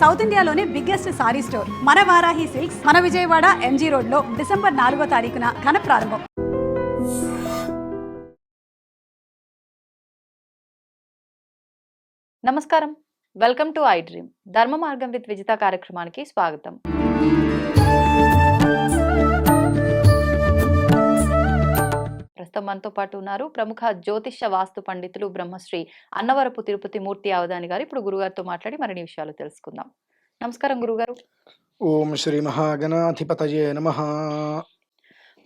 South ఇండియాలోనే biggest sorry store మన Varahi silks మన విజయవాడ ఎంజీ రోడ్లో డిసెంబర్ నాలుగో తారీఖున ఘన ప్రారంభం. నమస్కారం. Welcome to iDream. ధర్మ మార్గం విత్ విజిత కార్యక్రమానికి స్వాగతం. ప్రస్తుతం మనతో పాటు ఉన్నారు ప్రముఖ జ్యోతిష్య వాస్తు పండితులు బ్రహ్మశ్రీ అన్నవరపు తిరుపతి మూర్తి అవధాని గారు. ఇప్పుడు గురుగారితో మాట్లాడి మరిన్ని విషయాలు తెలుసుకుందాం. నమస్కారం గురుగారు. ఓం శ్రీ మహాగణాధిపతయే నమ.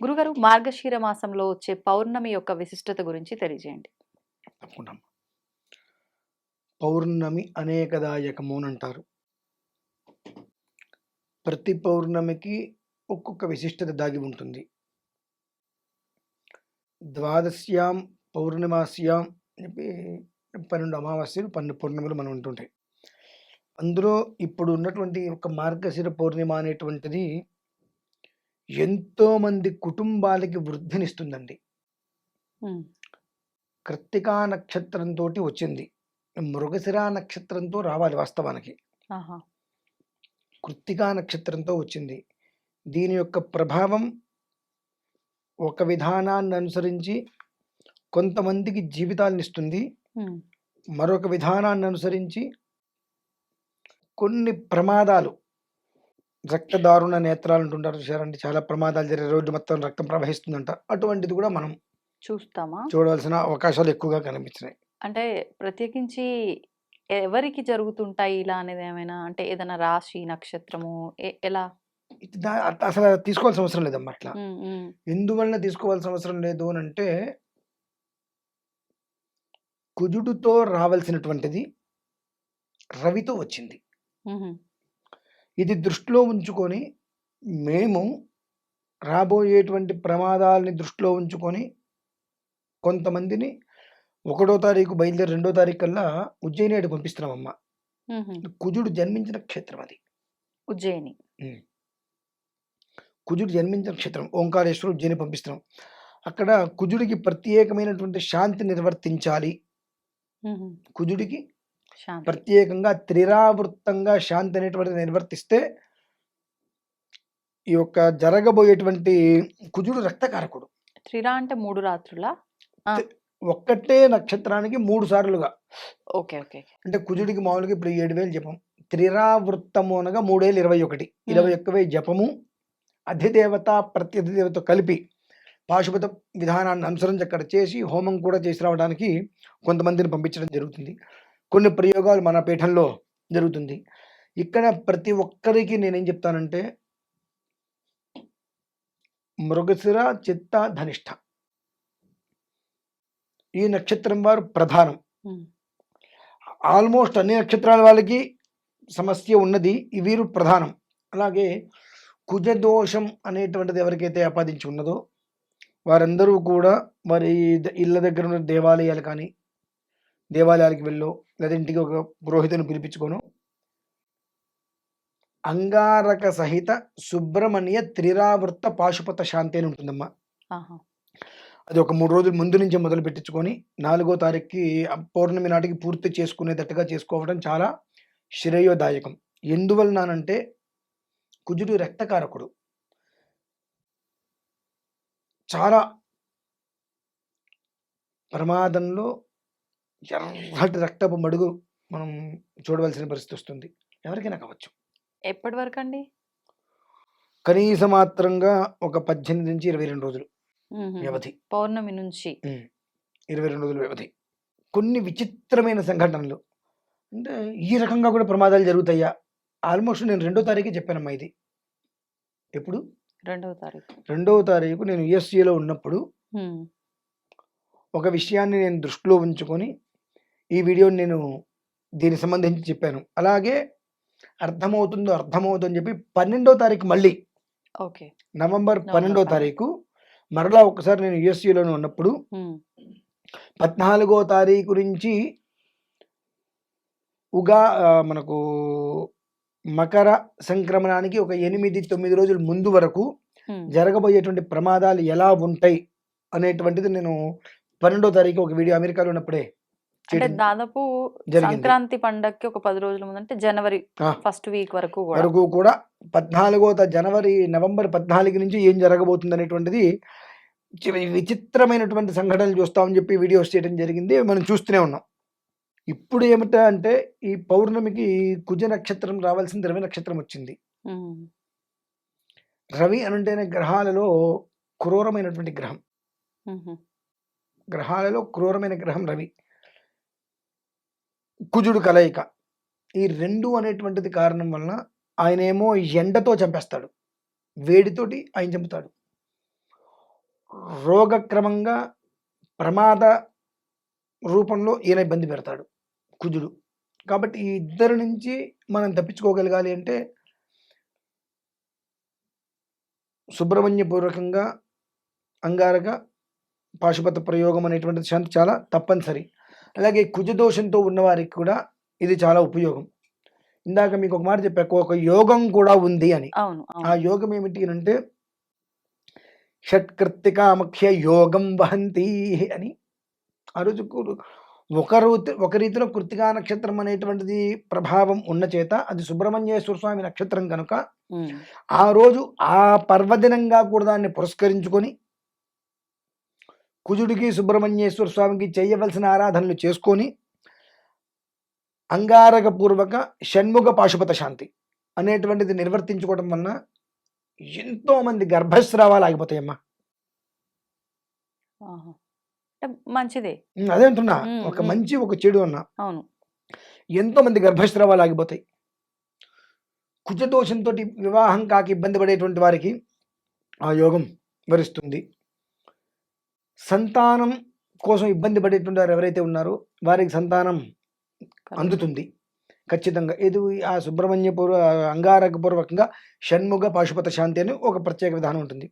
గురుగారు మార్గశీర మాసంలో వచ్చే పౌర్ణమి యొక్క విశిష్టత గురించి తెలియజేయండి. తప్పకుండా. పౌర్ణమి అనేకదాయకము అని అంటారు. ప్రతి పౌర్ణమికి ఒక్కొక్క విశిష్టత దాగి ఉంటుంది. ద్వాదశ్యాం పౌర్ణమాస్యాం చెప్పి పన్నెండు అమావాస్యలు పన్నెండు పౌర్ణములు మనం ఉంటుంటాయి అందులో ఇప్పుడు ఉన్నటువంటి ఒక మార్గశిర పౌర్ణిమ అనేటువంటిది ఎంతో మంది కుటుంబాలకి వృద్ధినిస్తుందండి. కృత్తికా నక్షత్రంతో వచ్చింది. మృగశిర నక్షత్రంతో రావాలి వాస్తవానికి. కృత్తికా నక్షత్రంతో వచ్చింది. దీని యొక్క ప్రభావం ఒక విధానాన్ని అనుసరించి కొంతమందికి జీవితాలను ఇస్తుంది మరొక విధానాన్ని అనుసరించి కొన్ని ప్రమాదాలు. రక్తదారుణ నేత్రాలు అంటుంటారు చూసారండి చాలా ప్రమాదాలు జరిగే రోడ్డు మొత్తం రక్తం ప్రవహిస్తుందంట. అటువంటిది కూడా మనం చూస్తామా? చూడవలసిన అవకాశాలు ఎక్కువగా కనిపించినాయి. అంటే ప్రత్యేకించి ఎవరికి జరుగుతుంటాయి ఇలా అనేది ఏమైనా అంటే ఏదైనా రాశి నక్షత్రము ఎలా? అసలు తీసుకోవాల్సిన అవసరం లేదమ్మా అట్లా. ఎందువలన తీసుకోవాల్సిన అవసరం లేదు అని అంటే కుజుడుతో రావాల్సినటువంటిది రవితో వచ్చింది. ఇది దృష్టిలో ఉంచుకొని మేము రాబోయేటువంటి ప్రమాదాలని దృష్టిలో ఉంచుకొని కొంతమందిని ఒకటో తారీఖు బయలుదేరి రెండో తారీఖు కల్లా ఉజ్జయిని అటు పంపిస్తున్నామమ్మ. కుజుడు జన్మించిన క్షేత్రం అది. ఉజ్జయిని. కుజుడు జన్మించిన క్షేత్రం ఓంకారేశ్వరుడు ఉజ్జయిని పంపిస్తున్నాం. అక్కడ కుజుడికి ప్రత్యేకమైనటువంటి శాంతి నిర్వర్తించాలి. కుజుడికి ప్రత్యేకంగా త్రిరావృత్తంగా శాంతి అనేటువంటిది నిర్వర్తిస్తే ఈ యొక్క జరగబోయేటువంటి కుజుడు రక్తకారకుడు. త్రిరా అంటే మూడు రాత్రులా? ఒక్కటే నక్షత్రానికి మూడు సార్లుగా. ఓకే ఓకే అంటే కుజుడికి మామూలుగా ఇప్పుడు ఏడు వేలు జపం. త్రిరావృత్తము అనగా మూడేళ్ళు ఇరవై ఒకటి. ఇరవై ఒక్క జపము. అధిదేవత ప్రత్యధిదేవత కలిపి పాశుపత విధానాన్ని అనుసరించి అక్కడ చేసి హోమం కూడా చేసి రావడానికి కొంతమందిని పంపించడం జరుగుతుంది. కొన్ని ప్రయోగాలు మన పీఠంలో జరుగుతుంది. ఇక్కడ ప్రతి ఒక్కరికి నేనేం చెప్తానంటే మృగశిర చిత్త ధనిష్ట. ఈ నక్షత్రం వారు ప్రధానం. ఆల్మోస్ట్ అన్ని నక్షత్రాల వాళ్ళకి సమస్య ఉన్నది ఈ వీరు ప్రధానం. అలాగే కుజదోషం అనేటువంటిది ఎవరికైతే ఆపాదించి ఉన్నదో వారందరూ కూడా మరి ద- ఇళ్ళ దగ్గర ఉన్న దేవాలయాలు కానీ దేవాలయాలకు వెళ్ళో లేదా ఇంటికి ఒక పురోహితుని పిలిపించుకోను అంగారక సహిత సుబ్రహ్మణ్య త్రిరావృత్త పాశుపత శాంతి అని ఉంటుందమ్మా. అది ఒక మూడు రోజుల ముందు నుంచే మొదలు పెట్టించుకొని నాలుగో తారీఖుకి పౌర్ణమి నాటికి పూర్తి చేసుకునేటట్టుగా చేసుకోవడం చాలా శ్రేయోదాయకం. ఎందువలనంటే కుజుడు రక్తకారకుడు. చాలా ప్రమాదంలో ఎర్రటి రక్తపు మడుగు మనం చూడవలసిన పరిస్థితి వస్తుంది. ఎవరికైనా కావచ్చు. ఎప్పటి వరకు అండి కనీస మాత్రంగా ఒక పద్దెనిమిది నుంచి ఇరవై రెండు రోజులు వ్యవధి. పౌర్ణమి నుంచి. ఇరవై రెండు రోజుల వ్యవధి. కొన్ని విచిత్రమైన సంఘటనలు. అంటే ఈ రకంగా కూడా ప్రమాదాలు జరుగుతాయా? ఆల్మోస్ట్ నేను రెండో తారీఖే చెప్పానమ్మా ఇది. ఎప్పుడు? రెండవ తారీఖు. రెండవ తారీఖు నేను యుఎస్ఏలో ఉన్నప్పుడు ఒక విషయాన్ని నేను దృష్టిలో ఉంచుకొని ఈ వీడియోని నేను దీనికి సంబంధించి చెప్పాను. అలాగే అర్థమవుతుందో అర్థమవుతుందో అని చెప్పి పన్నెండో తారీఖు మళ్ళీ ఓకే. నవంబర్ పన్నెండో. తారీఖు మరలా ఒకసారి నేను యుఎస్ఏలోనే ఉన్నప్పుడు పద్నాలుగో తారీఖు నుంచి ఉగా మనకు మకర సంక్రమణానికి ఒక ఎనిమిది తొమ్మిది రోజుల ముందు వరకు జరగబోయేటువంటి ప్రమాదాలు ఎలా ఉంటాయి అనేటువంటిది నేను పన్నెండో తారీఖు ఒక వీడియో అమెరికాలో ఉన్నప్పుడే అంటే దాదాపు. సంక్రాంతి పండగకి ఒక పది రోజుల ముందు అంటే జనవరి. ఫస్ట్ వీక్ వరకు కూడా వరకు కూడా పద్నాలుగో జనవరి నవంబర్ పద్నాలుగు నుంచి ఏం జరగబోతుంది అనేటువంటిది విచిత్రమైనటువంటి సంఘటనలు చూస్తామని చెప్పి వీడియోస్ చేయడం జరిగింది మనం చూస్తూనే ఉన్నాం ఇప్పుడు ఏమిటా అంటే ఈ పౌర్ణమికి కుజ నక్షత్రం రావాల్సిన రవి నక్షత్రం వచ్చింది. రవి అనంటేనే గ్రహాలలో క్రూరమైనటువంటి గ్రహం. గ్రహాలలో క్రూరమైన గ్రహం రవి. కుజుడు కలయిక. ఈ రెండు అనేటువంటిది కారణం వలన ఆయన ఏమో ఎండతో చంపేస్తాడు. వేడితోటి ఆయన చంపుతాడు. రోగక్రమంగా ప్రమాద రూపంలో ఈయన ఇబ్బంది పెడతాడు. కుజుడు. కాబట్టి ఈ ఇద్దరి నుంచి మనం తప్పించుకోగలగాలి అంటే సుబ్రహ్మణ్యపూర్వకంగా అంగారక పాశుపత ప్రయోగం అనేటువంటిది శాంతి చాలా తప్పనిసరి. అలాగే కుజదోషంతో ఉన్నవారికి కూడా ఇది చాలా ఉపయోగం. ఇందాక మీకు ఒక మాట చెప్పాక ఒక యోగం కూడా ఉంది అని. ఆ యోగం ఏమిటి అని అంటే షట్కృత్తికామఖ్య యోగం వహంతి అని. ఆ రోజు ఒక రూతి ఒక రీతిలో కృత్తికా నక్షత్రం అనేటువంటిది ప్రభావం ఉన్న చేత అది సుబ్రహ్మణ్యేశ్వర స్వామి నక్షత్రం కనుక ఆ రోజు ఆ పర్వదినంగా కూడా దాన్ని పురస్కరించుకొని కుజుడికి సుబ్రహ్మణ్యేశ్వర స్వామికి చేయవలసిన ఆరాధనలు చేసుకొని అంగారక పూర్వక షణ్ముఖ పాశుపత శాంతి అనేటువంటిది నిర్వర్తించుకోవడం వలన ఎంతో మంది గర్భస్రావాలు ఆగిపోతాయమ్మా. మంచిదే. అదే అంటున్నా. ఒక. మంచి ఒక చెడు అన్నా. అవును. ఎంతో మంది గర్భస్రావాలు ఆగిపోతాయి. కుజదోషంతో వివాహం కాక ఇబ్బంది పడేటువంటి వారికి ఆ యోగం వరిస్తుంది. సంతానం కోసం ఇబ్బంది పడేటువంటి వారు ఎవరైతే ఉన్నారో వారికి సంతానం. అందుతుంది. ఖచ్చితంగా. ఇది ఆ సుబ్రహ్మణ్య పూర్వ అంగారక పూర్వకంగా షణ్ముఖ పాశుపత శాంతి అని ఒక ప్రత్యేక విధానం ఉంటుంది.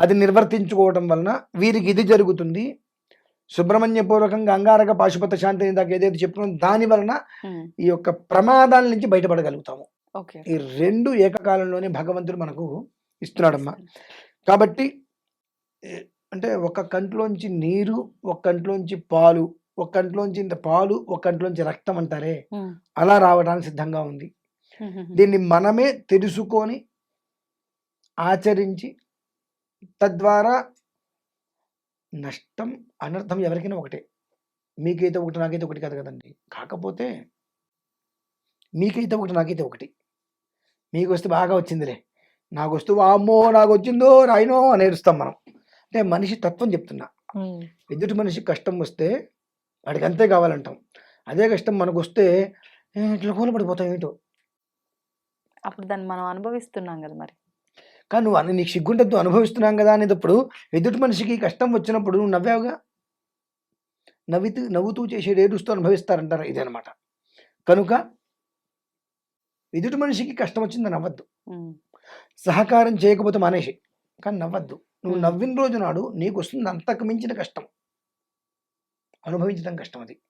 అది నిర్వర్తించుకోవడం వలన వీరికి ఇది జరుగుతుంది. సుబ్రహ్మణ్య పూర్వకంగా అంగారక పాశుపత శాంతి ఇందాక ఏదైతే చెప్పుకున్నాం దాని వలన ఈ యొక్క ప్రమాదాల నుంచి బయటపడగలుగుతాము. ఈ రెండు ఏకకాలంలోనే భగవంతుడు మనకు ఇస్తున్నాడమ్మా. కాబట్టి అంటే ఒక కంట్లోంచి నీరు ఒక కంట్లోంచి పాలు ఒక కంట్లోంచి ఇంత పాలు ఒక కంట్లోంచి రక్తం అంటారే అలా రావడానికి సిద్ధంగా ఉంది. దీన్ని మనమే తెలుసుకొని ఆచరించి తద్వారా నష్టం అనర్థం ఎవరికైనా ఒకటే. మీకైతే ఒకటి నాకైతే ఒకటి కాదు కదండి. కాకపోతే మీకైతే ఒకటి నాకైతే ఒకటి. మీకు వస్తే బాగా వచ్చిందిలే. నాకు వస్తూ అమ్మో నాకు వచ్చిందో రాయినో అని ఏడుస్తాం మనం. అంటే మనిషి తత్వం చెప్తున్నా. ఎదుటి మనిషికి కష్టం వస్తే వాడికి అంతే కావాలంటాం. అదే కష్టం మనకు వస్తే "ఏ, ఇట్లా కూలపడిపోతాం ఏంటో. అప్పుడు దాన్ని మనం అనుభవిస్తున్నాం కదా మరి. కానీ నువ్వు అను- నీకు సిగ్గుంటద్దు అనుభవిస్తున్నాం కదా అనేటప్పుడు ఎదుటి మనిషికి కష్టం వచ్చినప్పుడు నువ్వు నవ్వావుగా? నవ్వుతూ నవ్వుతూ చేసే ఏడుస్తూ అనుభవిస్తారంటారు? ఇదనమాట కనుక ఎదుటి మనిషికి కష్టం వచ్చింది నవ్వద్దు. సహకారం చేయకపోతే మానేసి కానీ నవ్వద్దు. నువ్వు. నవ్విన రోజు నాడు నీకు వస్తుంది అంతకు మించిన కష్టం. అనుభవించడం కష్టం అది.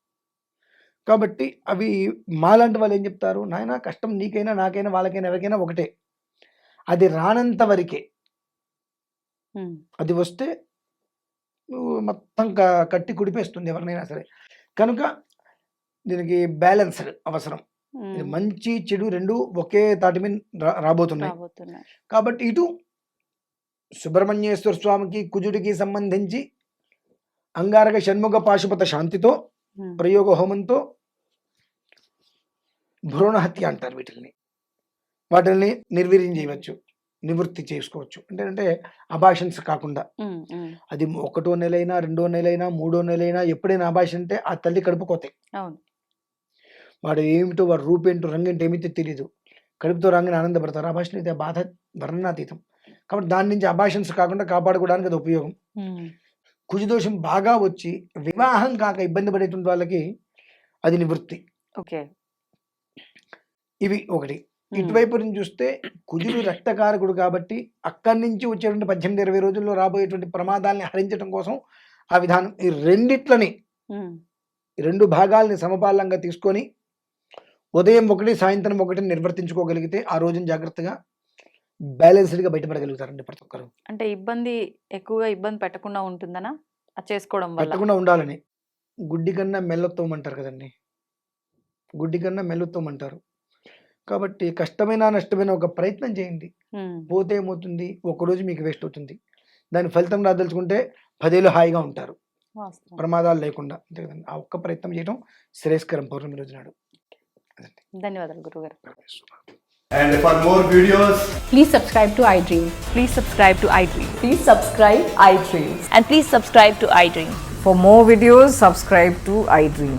కాబట్టి అవి మాలాంటి వాళ్ళు ఏం చెప్తారు? నాయన కష్టం నీకైనా నాకైనా వాళ్ళకైనా ఎవరికైనా ఒకటే. అది రానంత వరకే. అది వస్తే నువ్వు మొత్తం కట్టి కుడిపేస్తుంది ఎవరినైనా సరే. కనుక దీనికి బ్యాలెన్స్డ్ అవసరం. మంచి చెడు రెండు ఒకే తాటి మీద రాబోతున్నాయి. కాబట్టి ఇటు సుబ్రహ్మణ్యేశ్వర స్వామికి కుజుడికి సంబంధించి అంగారక షణ్ముఖ పాశుపత శాంతితో ప్రయోగ హోమంతో భ్రూణ హత్య అంటారు వీటిని వాటిని నిర్వీర్యం చేయవచ్చు నివృత్తి చేసుకోవచ్చు. అంటే అంటే అభాషన్స్ కాకుండా. అది ఒకటో నెలైనా రెండో నెలైనా మూడో నెలైనా ఎప్పుడైనా అభాష అంటే ఆ తల్లి కడుపుకోతాయి వాడు ఏమిటో వాడు రూపేంటో రంగేంటో ఏమిటో తెలియదు కడుపుతో రాగానే ఆనందపడతారు. అభాషణ అయితే బాధ వర్ణనాతీతం. కాబట్టి దాని నుంచి అభాషన్స్ కాకుండా కాపాడుకోవడానికి అది ఉపయోగం. కుజదోషం బాగా వచ్చి వివాహం కాక ఇబ్బంది పడేటువంటి వాళ్ళకి అది నివృత్తి. ఓకే. ఇవి ఒకటి. ఇటువైపు నుంచి చూస్తే కుజుడు రక్తకారకుడు కాబట్టి అక్కడి నుంచి వచ్చేటువంటి పద్దెనిమిది ఇరవై రోజుల్లో రాబోయేటువంటి ప్రమాదాలని హరించడం కోసం ఆ విధానం ఈ రెండిట్లని రెండు భాగాల్ని సమపాలంగా తీసుకొని ఉదయం ఒకటి సాయంత్రం ఒకటి నిర్వర్తించుకోగలిగితే ఆ రోజున జాగ్రత్తగా బ్యాలెన్స్డ్గా బయటపడగలుగుతారండి ప్రతి ఒక్కరు. అంటే ఇబ్బంది ఎక్కువగా ఇబ్బంది పెట్టకుండా ఉంటుందనా? అది చేసుకోవడం పెట్టకుండా ఉండాలని. గుడ్డి కన్నా మెల్లొత్తం అంటారు కదండి. గుడ్డి కన్నా మెల్లొత్తం అంటారు కాబట్టి కష్టమైన నష్టమైన ఒక ప్రయత్నం చేయండి పోతే ఏమవుతుంది ఒకరోజు మీకు వేస్ట్ అవుతుంది దాని ఫలితం రాదలుచుకుంటే పదేళ్ళు హాయిగా ఉంటారు. ప్రమాదాలు లేకుండా అంతే కదండి ఆ ఒక్క ప్రయత్నం చేయడం శ్రేయస్కరం పౌర్ణమి రోజు నాడు ధన్యవాదాలు గురుగారు And for more videos, Please subscribe to iDream. Please subscribe to iDream. Please subscribe iDream. And please subscribe to iDream. For more videos, subscribe to iDream.